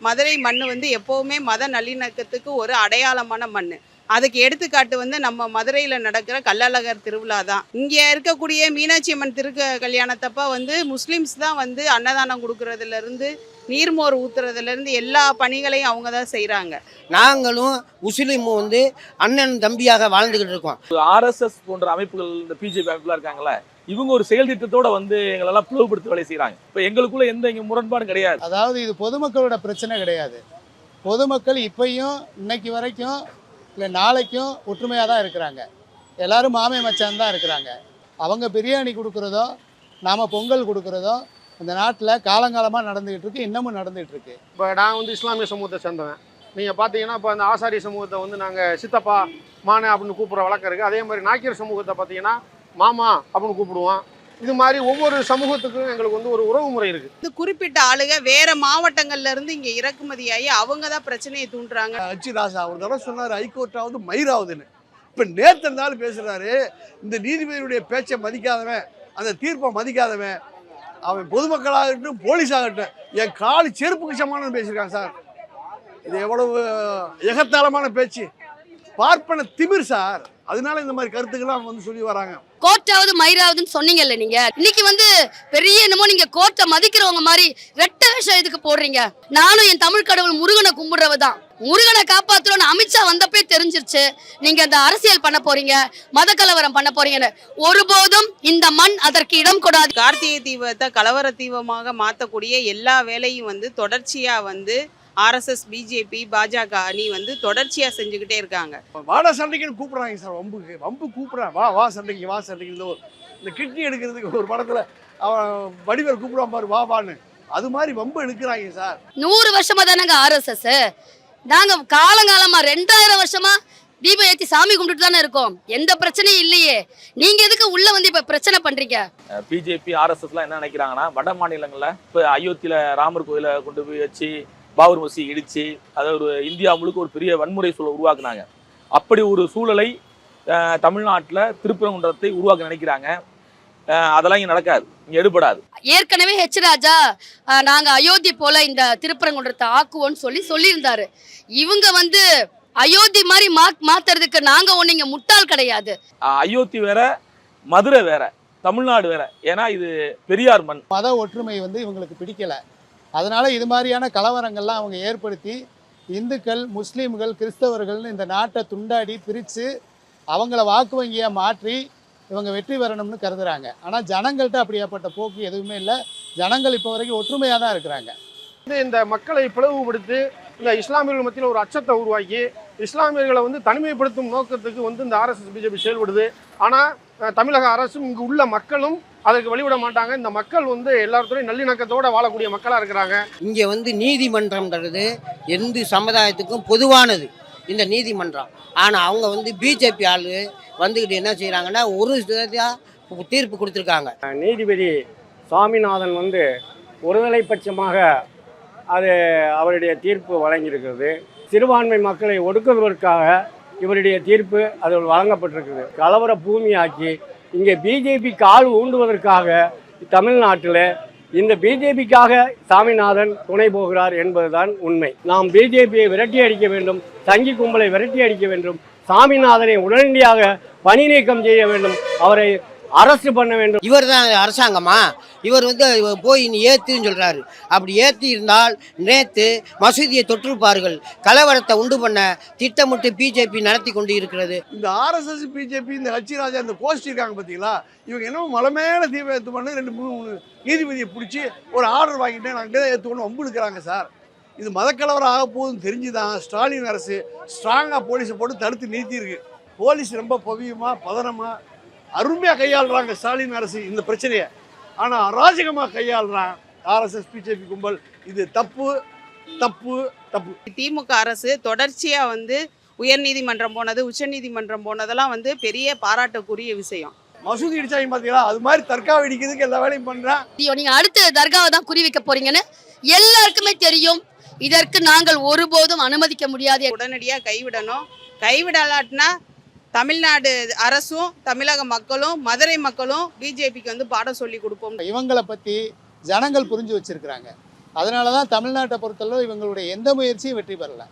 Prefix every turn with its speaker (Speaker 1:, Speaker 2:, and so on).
Speaker 1: மதுரை மண் வந்து எப்போவுமே மத நல்லிணக்கத்துக்கு ஒரு அடையாளமான மண் அதுக்கு எடுத்துக்காட்டு வந்து நம்ம மதுரையில் நடக்கிற கள்ளழகர் திருவிழா தான். இங்கே இருக்கக்கூடிய மீனாட்சி அம்மன் திருக்கு கல்யாணத்தப்ப வந்து முஸ்லீம்ஸ் தான் வந்து அன்னதானம் கொடுக்கறதுலேருந்து நீர்மோர் ஊத்துறதுலேருந்து எல்லா பணிகளையும் அவங்க தான் செய்கிறாங்க
Speaker 2: நாங்களும் முஸ்லீமும் வந்து அண்ணன் தம்பியாக வாழ்ந்துக்கிட்டு இருக்கோம்.
Speaker 3: ஆர்எஸ்எஸ் போன்ற அமைப்புகள் இந்த பிஜேபி அமைப்புலாம் இருக்காங்கல்ல இவங்க ஒரு செயல் திட்டத்தோட வந்து எங்களெல்லாம் பிளவுபடுத்த வேலை செய்றாங்க. இப்போ எங்களுக்குள்ள எந்த இங்க முரண்பாடும் கிடையாது.
Speaker 4: அதாவது இது பொதுமக்களோட பிரச்சனை கிடையாது. பொதுமக்கள் இப்பயும் இன்னைக்கு வரைக்கும் இல்லை நாளைக்கும் ஒற்றுமையாக தான் இருக்கிறாங்க. எல்லாரும் மாமே மச்சான் தான் இருக்கிறாங்க. அவங்க பிரியாணி கொடுக்குறதோ நாம் பொங்கல் கொடுக்குறதோ இந்த நாட்டில் காலங்காலமாக நடந்துகிட்டு இருக்கு இன்னமும் நடந்துகிட்டு இருக்கு.
Speaker 5: இப்போ நான் வந்து இஸ்லாமிய சமூகத்தை சேர்ந்தவன். நீங்கள் பார்த்தீங்கன்னா இப்போ அந்த ஆசாரி சமூகத்தை வந்து நாங்கள் சித்தப்பா மானே அப்படின்னு கூப்பிட்ற வழக்கம் இருக்குது அதே மாதிரி நாக்கியர் சமூகத்தை பார்த்தீங்கன்னா மாமா அப்படின்னு கூப்பிடுவோம் இது மாதிரி ஒவ்வொரு சமூகத்துக்கும் எங்களுக்கு வந்து ஒரு உறவு முறை இருக்குது
Speaker 1: இது குறிப்பிட்ட ஆளுங்க வேற மாவட்டங்கள்ல இருந்து இங்கே இறக்குமதியாகி அவங்க தான் பிரச்சனையை தூண்டுறாங்க.
Speaker 6: அச்சு ராசா ஒரு தடவை சொன்னார் ஹைகோர்ட்டாவது மயிராவதுன்னு. இப்போ நேற்று நாள் பேசுகிறாரு இந்த நீதிபதியுடைய பேச்சை மதிக்காதவன் அந்த தீர்ப்பை மதிக்காதவன் அவன் பொதுமக்களாகட்டும் போலீஸாகட்டும் என் காலு செருப்புக்கு சமானம் பேசியிருக்கான் சார். இது எவ்வளவு எகத்தாளமான பேச்சு. பார்ப்பன திமிர் சார். அதனால இந்த மாதிரி கருத்துக்கெல்லாம் வந்து சொல்லி வராங்க.
Speaker 7: கோர்ட்டாவது மயிராவதுன்னு சொன்னீங்கல்ல நீங்க. இன்னைக்கு வந்து பெரிய என்னமோ நீங்க கோர்ட்டை மதிக்கிறவங்க மாதிரி ரெட்ட விஷயம் எதுக்கு போடுறீங்க? நானும் என் தமிழ் கடவுள் முருகனை கும்பிடுறவ தான் முருகனை காப்பாத்துறோம்னு அமித்ஷா வந்தப்பே தெரிஞ்சிருச்சு. நீங்க இந்த அரசியல் பண்ண போறீங்க மத கலவரம் பண்ண போறீங்கன்னு. ஒருபோதும் இந்த மண் அதற்கு இடம் கூடாது.
Speaker 1: கார்த்திகை தீபத்தை கலவர தீபமாக மாற்றக்கூடிய எல்லா வேலையும் வந்து தொடர்ச்சியாக வந்து ஆர்எஸ்எஸ் பிஜேபி பாஜக அணி வந்து தொடர்ச்சியாக செஞ்சுக்கிட்டே இருக்காங்க.
Speaker 6: வாடா சண்டைக்குன்னு கூப்பிடுறாங்க சார். வம்புக்கு வம்பு கூப்பிட்றான் வா வா சண்டைக்கு வா சண்டைக்கு. இந்த இந்த கிட்னி எடுக்கிறதுக்கு ஒரு படத்தில் அவன் வடிவேல் கூப்பிடுவான் பாரு வா வான்னு. அது மாதிரி வம்பு எடுக்கிறாங்க சார்.
Speaker 7: நூறு வருஷமா தானங்க ஆர்எஸ்எஸ்? நாங்க காலங்காலமா ரெண்டாயிரம் வருஷமா தீபம் ஏத்தி சாமி கும்பிட்டுட்டு தானே இருக்கோம். எந்த பிரச்சனையும் இல்லையே. நீங்க எதுக்கு உள்ள வந்து இப்ப பிரச்சனை பண்றீங்க?
Speaker 3: பிஜேபி ஆர்எஸ்எஸ்லாம் என்ன நினைக்கிறாங்கன்னா வட மாநிலங்களில் இப்போ அயோத்தியில் ராமர் கோயிலை கொண்டு போய் வச்சு பாபர் மசி இடிச்சு அதை ஒரு இந்தியா முழுக்க ஒரு பெரிய வன்முறை சூழலை உருவாக்குனாங்க. அப்படி ஒரு சூழலை தமிழ்நாட்டில் திருப்பரங்குன்றத்தை உருவாக்க நினைக்கிறாங்க. அதெல்லாம் இங்கே நடக்காது. இங்கே எடுபடாது.
Speaker 7: ஏற்கனவே ஹெச் ராஜா அஹ், நாங்க அயோத்தி போல இந்த திருப்பரங்குன்றத்தை ஆக்குவோம்னு சொல்லி சொல்லியிருந்தாரு. இவங்க வந்து அயோத்தி மாதிரி மா மாத்துறதுக்கு நாங்க ஒண்ணு இங்க முட்டாள் கிடையாது.
Speaker 3: அயோத்தி வேற மதுரை வேற தமிழ்நாடு வேற. ஏன்னா இது பெரியார் மண்.
Speaker 4: மத ஒற்றுமை வந்து இவங்களுக்கு பிடிக்கல. அதனால் இது மாதிரியான கலவரங்கள்லாம் அவங்க ஏற்படுத்தி இந்துக்கள் முஸ்லீம்கள் கிறிஸ்தவர்கள்னு இந்த நாட்டை துண்டாடி பிரித்து அவங்கள வாக்கு வங்கியாக மாற்றி இவங்க வெற்றி பெறணும்னு கருதுகிறாங்க ஆனால் ஜனங்கள்கிட்ட அப்படியாப்பட்ட போக்கு எதுவுமே இல்லை. ஜனங்கள் இப்போ வரைக்கும் ஒற்றுமையாக தான் இருக்கிறாங்க.
Speaker 5: வந்து இந்த மக்களை பிளவுபடுத்தி இந்த இஸ்லாமியர்கள் மத்தியில் ஒரு அச்சத்தை உருவாக்கி இஸ்லாமியர்களை வந்து தனிமைப்படுத்தும் நோக்கத்துக்கு வந்து இந்த ஆர்எஸ்எஸ் பிஜேபி செயல்படுது. ஆனால் தமிழக அரசும் இங்கு உள்ள மக்களும் அதற்கு வழிவிட மாட்டாங்க. இந்த மக்கள் வந்து எல்லாத்துலையும் நல்லிணக்கத்தோட வாழக்கூடிய மக்களாக இருக்கிறாங்க.
Speaker 2: இங்கே வந்து நீதிமன்றம்ன்றது எந்த சமுதாயத்துக்கும் பொதுவானது. இந்த நீதிமன்றம். ஆனால் அவங்க வந்து பிஜேபி ஆளு வந்துக்கிட்டு என்ன செய்கிறாங்கன்னா ஒரு தீர்ப்பு கொடுத்துருக்காங்க.
Speaker 8: நீதிபதி சுவாமிநாதன் வந்து ஒருதலை பட்சமாக அது அவருடைய தீர்ப்பு வழங்கியிருக்கிறது. சிறுபான்மை மக்களை ஒடுக்குவதற்காக இவருடைய தீர்ப்பு அதில் வழங்கப்பட்டிருக்குது. கலவர பூமியாக்கி இங்கே பிஜேபி கால் ஊண்டுவதற்காக தமிழ்நாட்டில் இந்த பிஜேபிக்காக சாமிநாதன் துணை போகிறார் என்பதுதான் உண்மை. நாம் பிஜேபியை விரட்டி அடிக்க வேண்டும் தங்கி கும்பலை விரட்டி அடிக்க வேண்டும் சாமிநாதனை உடனடியாக பணி நீக்கம் செய்ய வேண்டும் அவரை அரசு பண்ண வேண்டும்.
Speaker 2: இவர் தான் அரசாங்கமா? இவர் வந்து போய் நீ ஏத்துன்னு சொல்றாரு. அப்படி ஏத்தி இருந்தால் நேத்து மசூதியை தொற்றிருப்பார்கள். கலவரத்தை உண்டு பண்ண திட்டமிட்டு பிஜேபி நடத்தி கொண்டு இருக்கிறது
Speaker 6: இந்த ஆர்எஸ்எஸ் பிஜேபி இந்த ஹச்சி ராஜா இந்த கோஷ்டி இருக்காங்க பார்த்தீங்களா இவங்க என்ன மலை மேலே தீபம் ஏற்று பண்ணி ரெண்டு மூணு மூணு நீதிபதியை பிடிச்சி ஒரு ஆர்டர் வாங்கிட்டு நாங்கள் தான் ஏற்றுக்கணும் எடுக்கிறாங்க சார் இது மதக்கலவரம் ஆக போகுதுன்னு தெரிஞ்சு தான் ஸ்டாலின் அரசு ஸ்ட்ராங்காக போலீஸை போட்டு தடுத்து நிறுத்தியிருக்கு. போலீஸ் ரொம்ப பவியமாக பதனமாக அருமையாக கையாளுறாங்க ஸ்டாலின் அரசு இந்த பிரச்சனையை. ஆனால் அராஜகமாக கையாளுறான் ஆர்எஸ்எஸ் பிஜேபி கும்பல். இது தப்பு தப்பு தப்பு.
Speaker 1: திமுக அரசு தொடர்ச்சியாக வந்து உயர்நீதிமன்றம் போனது உச்சநீதிமன்றம் போனதெல்லாம் வந்து பெரிய பாராட்டுக்குரிய விஷயம்.
Speaker 6: மசூதி இடிச்சாங்க பார்த்தீங்களா அது மாதிரி தற்காவ இடிக்கிறதுக்கு எல்லா வேலையும் பண்ணுறான்
Speaker 7: ஐயோ, நீங்க அடுத்த தர்காவை தான் குறி வைக்க போறீங்கன்னு எல்லாருக்குமே தெரியும். இதற்கு நாங்கள் ஒருபோதும் அனுமதிக்க முடியாது.
Speaker 1: உடனடியாக கைவிடணும். கைவிடலாட்டினா தமிழ்நாடு அரசும் தமிழக மக்களும் மதுரை மக்களும் பிஜேபிக்கு வந்து பாடம் சொல்லி கொடுப்போம்.
Speaker 4: இவங்களை பற்றி ஜனங்கள் புரிஞ்சு வச்சிருக்கிறாங்க. அதனால தான் தமிழ்நாட்டை பொறுத்தளவு இவங்களுடைய எந்த முயற்சியும் வெற்றி பெறலை.